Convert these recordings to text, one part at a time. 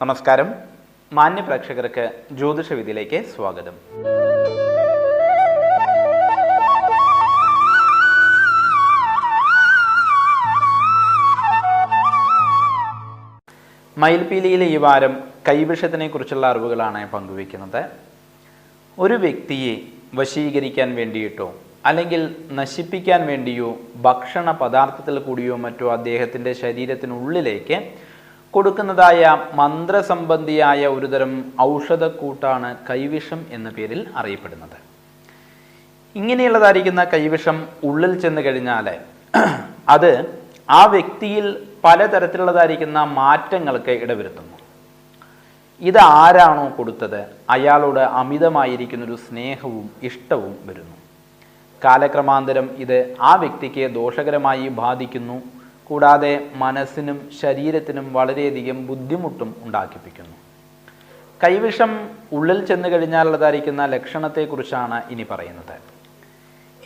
നമസ്കാരം. മാന്യ പ്രേക്ഷകർക്ക് ജ്യോതിഷ വിധിയിലേക്ക് സ്വാഗതം. മയിൽപീലിയിലെ ഈ വാരം കൈവിഷത്തിനെ കുറിച്ചുള്ള അറിവുകളാണ് പങ്കുവെക്കുന്നത് ഒരു വ്യക്തിയെ വശീകരിക്കാൻ വേണ്ടിയിട്ടോ അല്ലെങ്കിൽ നശിപ്പിക്കാൻ വേണ്ടിയോ ഭക്ഷണ പദാർത്ഥത്തിൽ കൂടിയോ മറ്റോ അദ്ദേഹത്തിന്റെ ശരീരത്തിനുള്ളിലേക്ക് കൊടുക്കുന്നതായ മന്ത്രസംബന്ധിയായ ഒരുതരം ഔഷധക്കൂട്ടാണ് കൈവിഷം എന്ന പേരിൽ അറിയപ്പെടുന്നത്. ഇങ്ങനെയുള്ളതായിരിക്കുന്ന കൈവിഷം ഉള്ളിൽ ചെന്ന് കഴിഞ്ഞാൽ അത് ആ വ്യക്തിയിൽ പലതരത്തിലുള്ളതായിരിക്കുന്ന മാറ്റങ്ങൾക്ക് ഇടവരുത്തുന്നു. ഇത് ആരാണോ കൊടുത്തത്? അയാളോട് അമിതമായിരിക്കുന്നൊരു സ്നേഹവും ഇഷ്ടവും വരുന്നു. കാലക്രമാന്തരം ഇത് ആ വ്യക്തിക്ക് ദോഷകരമായി ബാധിക്കുന്നു. കൂടാതെ മനസ്സിനും ശരീരത്തിനും വളരെയധികം ബുദ്ധിമുട്ടും ഉണ്ടാക്കിപ്പിക്കുന്നു. കൈവിഷം ഉള്ളിൽ ചെന്ന് കഴിഞ്ഞാലുള്ളതായിരിക്കുന്ന ലക്ഷണത്തെക്കുറിച്ചാണ് ഇനി പറയുന്നത്.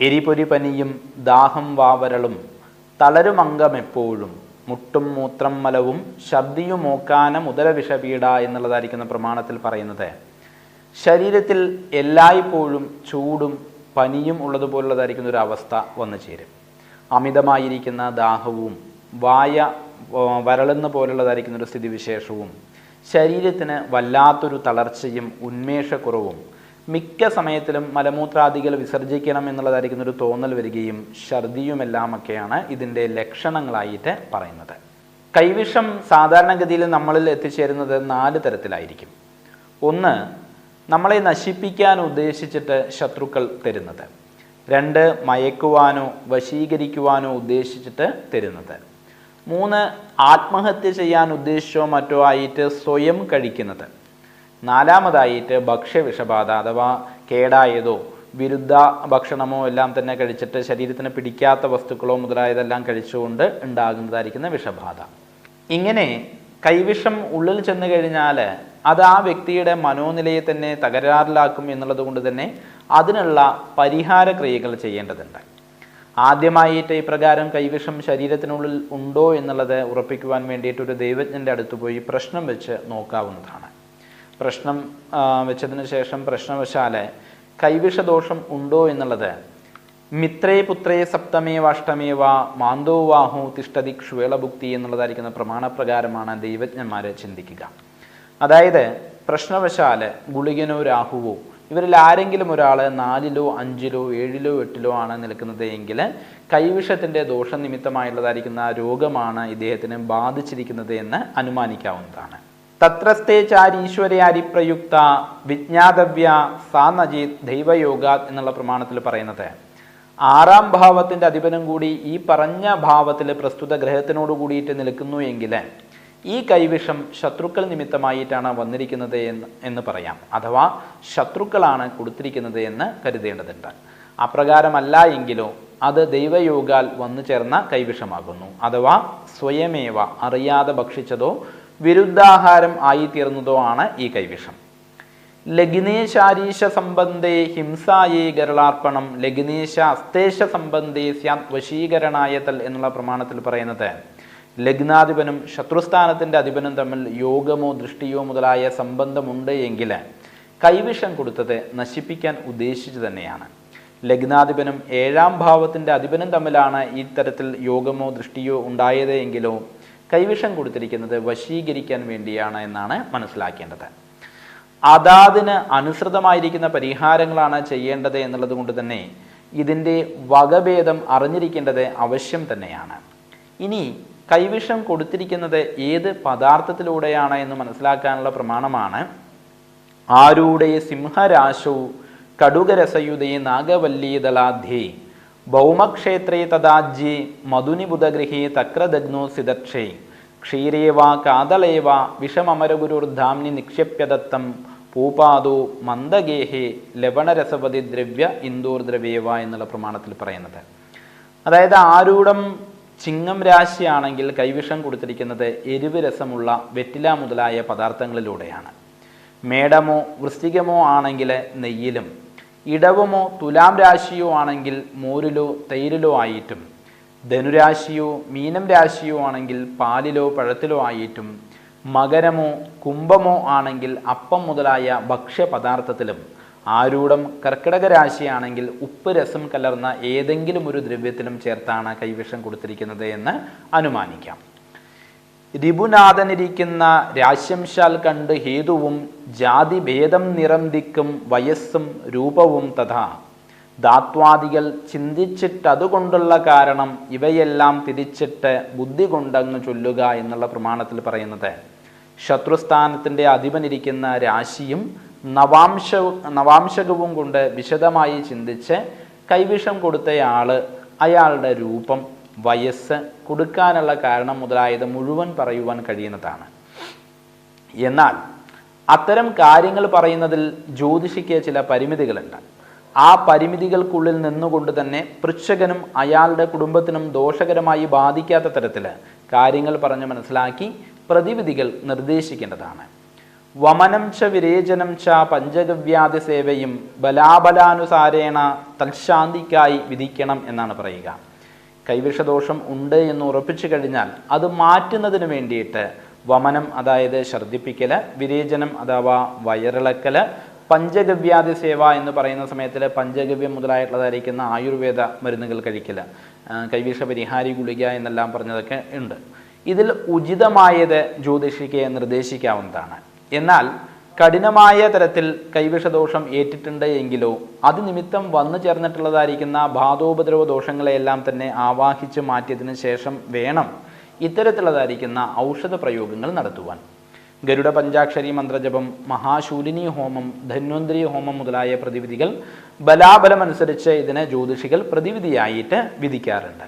എരിപൊരി പനിയും ദാഹം വാവരളും തളരുമംഗം എപ്പോഴും മുട്ടും മൂത്രം മലവും ശബ്ദിയും മുതല ഉദരവിഷപീഡ എന്നുള്ളതായിരിക്കുന്ന പ്രമാണത്തിൽ പറയുന്നത്. ശരീരത്തിൽ എല്ലായ്പ്പോഴും ചൂടും പനിയും ഉള്ളതുപോലുള്ളതായിരിക്കുന്ന ഒരു അവസ്ഥ വന്നു ചേരും. അമിതമായിരിക്കുന്ന ദാഹവും വായ വരളുന്ന പോലുള്ളതായിരിക്കുന്ന ഒരു സ്ഥിതിവിശേഷവും ശരീരത്തിന് വല്ലാത്തൊരു തളർച്ചയും ഉന്മേഷക്കുറവും മിക്ക സമയത്തിലും മലമൂത്രാദികൾ വിസർജിക്കണം എന്നുള്ളതായിരിക്കുന്ന ഒരു തോന്നൽ വരികയും ഛർദിയുമെല്ലാമൊക്കെയാണ് ഇതിന്റെ ലക്ഷണങ്ങളായിട്ട് പറയുന്നത്. കൈവിഷം സാധാരണഗതിയിൽ നമ്മളിൽ എത്തിച്ചേരുന്നത് നാല് തരത്തിലായിരിക്കും. ഒന്ന് നമ്മളെ നശിപ്പിക്കാൻ ഉദ്ദേശിച്ചിട്ട് ശത്രുക്കൾ തരുന്നത്. രണ്ട് മയക്കുവാനോ വശീകരിക്കുവാനോ ഉദ്ദേശിച്ചിട്ട് തരുന്നത്. മൂന്ന് ആത്മഹത്യ ചെയ്യാൻ ഉദ്ദേശിച്ചോ മറ്റോ ആയിട്ട് സ്വയം കഴിക്കുന്നത്. നാലാമതായിട്ട് ഭക്ഷ്യവിഷബാധ അഥവാ കേടായതോ വിരുദ്ധ ഭക്ഷണമോ എല്ലാം തന്നെ കഴിച്ചിട്ട് ശരീരത്തിന് പിടിക്കാത്ത വസ്തുക്കളോ മുതലായതെല്ലാം കഴിച്ചുകൊണ്ട് ഉണ്ടാകുന്നതായിരിക്കുന്ന വിഷബാധ. ഇങ്ങനെ കൈവിഷം ഉള്ളിൽ ചെന്ന് കഴിഞ്ഞാൽ അത് ആ വ്യക്തിയുടെ മനോനിലയെ തന്നെ തകരാറിലാക്കും എന്നുള്ളത് കൊണ്ട് തന്നെ അതിനുള്ള പരിഹാര ക്രിയകൾ ചെയ്യേണ്ടതുണ്ട്. ആദ്യമായിട്ട് ഇപ്രകാരം കൈവിഷം ശരീരത്തിനുള്ളിൽ ഉണ്ടോ എന്നുള്ളത് ഉറപ്പിക്കുവാൻ വേണ്ടിയിട്ട് ഒരു ദൈവജ്ഞന്റെ അടുത്ത് പോയി പ്രശ്നം വെച്ച് നോക്കാവുന്നതാണ്. പ്രശ്നം വെച്ചതിന് ശേഷം പ്രശ്നവശാൽ കൈവിഷദോഷം ഉണ്ടോ എന്നുള്ളത് മിത്രേ പുത്രേ സപ്തമേ വാഷ്ടമേ വാ അഷ്ടമേവ മാന്തോവാഹു തിഷ്ടതി ക്ഷുവേളഭുക്തി എന്നുള്ളതായിരിക്കുന്ന പ്രമാണപ്രകാരമാണ് ദൈവജ്ഞന്മാർ ചിന്തിക്കുക. അതായത് പ്രശ്നവശാൽ ഗുളികനോ രാഹുവോ ഇവരിൽ ആരെങ്കിലും ഒരാൾ നാലിലോ അഞ്ചിലോ ഏഴിലോ എട്ടിലോ ആണ് നിൽക്കുന്നത് എങ്കിൽ കൈവിഷത്തിന്റെ ദോഷനിമിത്തമായുള്ളതായിരിക്കുന്ന രോഗമാണ് ഇദ്ദേഹത്തിന് ബാധിച്ചിരിക്കുന്നത് എന്ന് അനുമാനിക്കാവുന്നതാണ്. തത്രസ്ഥേ ചാരീശ്വരയാരി പ്രയുക്ത വിജ്ഞാതവ്യ സാനജി ദൈവയോഗ എന്നുള്ള പ്രമാണത്തിൽ പറയുന്നത്. ആറാം ഭാവത്തിന്റെ അധിപനും കൂടി ഈ പറഞ്ഞ ഭാവത്തിൽ പ്രസ്തുത ഗ്രഹത്തിനോട് കൂടിയിട്ട് നിൽക്കുന്നു എങ്കിൽ ഈ കൈവിഷം ശത്രുക്കൾ നിമിത്തമായിട്ടാണ് വന്നിരിക്കുന്നത് എന്ന് എന്ന് പറയാം. അഥവാ ശത്രുക്കളാണ് കൊടുത്തിരിക്കുന്നത് എന്ന് കരുതേണ്ടതുണ്ട്. അപ്രകാരമല്ല എങ്കിലോ അത് ദൈവയോഗാൽ വന്നു ചേർന്ന കൈവിഷമാകുന്നു. അഥവാ സ്വയമേവ അറിയാതെ ഭക്ഷിച്ചതോ വിരുദ്ധാഹാരം ആയിത്തീർന്നതോ ആണ് ഈ കൈവിഷം. ലഗ്നേശാരീശ സംബന്ധേ ഹിംസായേ ഗരളാർപ്പണം ലഗ്നേശ അസ്തേശ സംബന്ധേ സ്യാത് വശീകരണായതൽ എന്നുള്ള പ്രമാണത്തിൽ പറയുന്നത് ലഗ്നാധിപനും ശത്രുസ്ഥാനത്തിന്റെ അധിപനും തമ്മിൽ യോഗമോ ദൃഷ്ടിയോ മുതലായ സംബന്ധമുണ്ട് എങ്കിൽ കൈവിഷം കൊടുത്തത് നശിപ്പിക്കാൻ ഉദ്ദേശിച്ചു തന്നെയാണ്. ലഗ്നാധിപനും ഏഴാം ഭാവത്തിന്റെ അധിപനും തമ്മിലാണ് ഇത്തരത്തിൽ യോഗമോ ദൃഷ്ടിയോ ഉണ്ടായത് എങ്കിലോ കൈവിഷം കൊടുത്തിരിക്കുന്നത് വശീകരിക്കാൻ വേണ്ടിയാണ് എന്നാണ് മനസ്സിലാക്കേണ്ടത്. അതാതിന് അനുസൃതമായിരിക്കുന്ന പരിഹാരങ്ങളാണ് ചെയ്യേണ്ടത് എന്നുള്ളത് കൊണ്ട് തന്നെ ഇതിന്റെ വകഭേദം അറിഞ്ഞിരിക്കേണ്ടത് ആവശ്യം തന്നെയാണ്. ഇനി കൈവിഷം കൊടുത്തിരിക്കുന്നത് ഏത് പദാർത്ഥത്തിലൂടെയാണ് എന്ന് മനസ്സിലാക്കാനുള്ള പ്രമാണമാണ് ആരൂടെ സിംഹരാശു കടുകരസയുതേ നാഗവല്ലീതലാധ്യേ ഭൗമക്ഷേത്രേ തദാജ്യേ മധുനി ബുധഗൃഹേ തക്രദഗ്നോ സിദക്ഷേ. ക്ഷീരേ വാ കാതളേ വാ വിഷമമരഗുരുർധാംനി നിക്ഷേപ്യദത്തം പൂപാദോ മന്ദഗേഹേ ലവണരസവതി ദ്രവ്യ ദ്രവേവ എന്നുള്ള പ്രമാണത്തിൽ പറയുന്നത്. അതായത് ആരൂഢം ചിങ്ങം രാശിയാണെങ്കിൽ കൈവിഷം കൊടുത്തിരിക്കുന്നത് എരിവ് രസമുള്ള വെറ്റില മുതലായ പദാർത്ഥങ്ങളിലൂടെയാണ്. മേടമോ വൃശ്ചികമോ ആണെങ്കിൽ നെയ്യിലും ഇടവമോ തുലാം രാശിയോ ആണെങ്കിൽ മോരിലോ തൈരിലോ ആയിട്ടും ധനുരാശിയോ മീനം രാശിയോ ആണെങ്കിൽ പാലിലോ പഴത്തിലോ ആയിട്ടും മകരമോ കുംഭമോ ആണെങ്കിൽ അപ്പം മുതലായ ഭക്ഷ്യപദാർത്ഥത്തിലും ആരൂഢം കർക്കിടക രാശിയാണെങ്കിൽ ഉപ്പ് രസം കലർന്ന ഏതെങ്കിലും ഒരു ദ്രവ്യത്തിലും ചേർത്താണ് കൈവിഷം കൊടുത്തിരിക്കുന്നത് എന്ന് അനുമാനിക്കാം. രിപുനാഥനിരിക്കുന്ന രാശംശാൽ കണ്ട് ഹേതുവും ജാതിഭേദം ഭേദം ദിക്കും വയസ്സും രൂപവും തഥാ. ധാത്വാദികൾ ചിന്തിച്ചിട്ടതുകൊണ്ടുള്ള കാരണം ഇവയെല്ലാം തിരിച്ചിട്ട് ബുദ്ധി കൊണ്ടങ്ങ് ചൊല്ലുക എന്നുള്ള പ്രമാണത്തിൽ പറയുന്നത്. ശത്രുസ്ഥാനത്തിന്റെ അധിപനിരിക്കുന്ന രാശിയും നവാംശ നവാംശകവും കൊണ്ട് വിശദമായി ചിന്തിച്ച് കൈവിഷം കൊടുത്തയാൾ അയാളുടെ രൂപം വയസ്സ് കൊടുക്കാനുള്ള കാരണം മുതലായത് മുഴുവൻ പറയുവാൻ കഴിയുന്നതാണ്. എന്നാൽ അത്തരം കാര്യങ്ങൾ പറയുന്നതിൽ ജ്യോതിഷിക്ക് ചില പരിമിതികളുണ്ട്. ആ പരിമിതികൾക്കുള്ളിൽ നിന്നുകൊണ്ട് തന്നെ പൃച്ഛകനും അയാളുടെ കുടുംബത്തിനും ദോഷകരമായി ബാധിക്കാത്ത തരത്തിൽ കാര്യങ്ങൾ പറഞ്ഞ് മനസ്സിലാക്കി പ്രതിവിധികൾ നിർദ്ദേശിക്കേണ്ടതാണ്. വമനം ച വിരേചനം ച പഞ്ചഗവ്യാധി സേവയും ബലാബലാനുസാരേണ തൽശാന്തിക്കായി വിധിക്കണം എന്നാണ് പറയുക. കൈവിഷദോഷം ഉണ്ട് എന്ന് ഉറപ്പിച്ചു കഴിഞ്ഞാൽ അത് മാറ്റുന്നതിന് വേണ്ടിയിട്ട് വമനം അതായത് ഛർദ്ദിപ്പിക്കൽ വിരേചനം അഥവാ വയറിളക്കൽ പഞ്ചഗവ്യാധി സേവ എന്ന് പറയുന്ന സമയത്തിൽ പഞ്ചഗവ്യം മുതലായിട്ടുള്ളതായിരിക്കുന്ന ആയുർവേദ മരുന്നുകൾ കഴിക്കൽ കൈവിഷ പരിഹാരി ഗുളിക എന്നെല്ലാം പറഞ്ഞതൊക്കെ ഉണ്ട്. ഇതിൽ ഉചിതമായത് ജ്യോതിഷിക്ക് നിർദ്ദേശിക്കാവുന്നതാണ്. എന്നാൽ കഠിനമായ തരത്തിൽ കൈവിഷദോഷം ഏറ്റിട്ടുണ്ട് എങ്കിലോ അത് നിമിത്തം വന്നു ചേർന്നിട്ടുള്ളതായിരിക്കുന്ന ബാധോപദ്രവ ദോഷങ്ങളെയെല്ലാം തന്നെ ആവാഹിച്ച് മാറ്റിയതിനു ശേഷം വേണം ഇത്തരത്തിലുള്ളതായിരിക്കുന്ന ഔഷധ പ്രയോഗങ്ങൾ നടത്തുവാൻ. ഗരുഡ പഞ്ചാക്ഷരി മന്ത്രജപം മഹാശൂലിനി ഹോമം ധന്വന്തരി ഹോമം മുതലായ പ്രതിവിധികൾ ബലാബലമനുസരിച്ച് ഇതിനെ ജ്യോതിഷികൾ പ്രതിവിധിയായിട്ട് വിധിക്കാറുണ്ട്.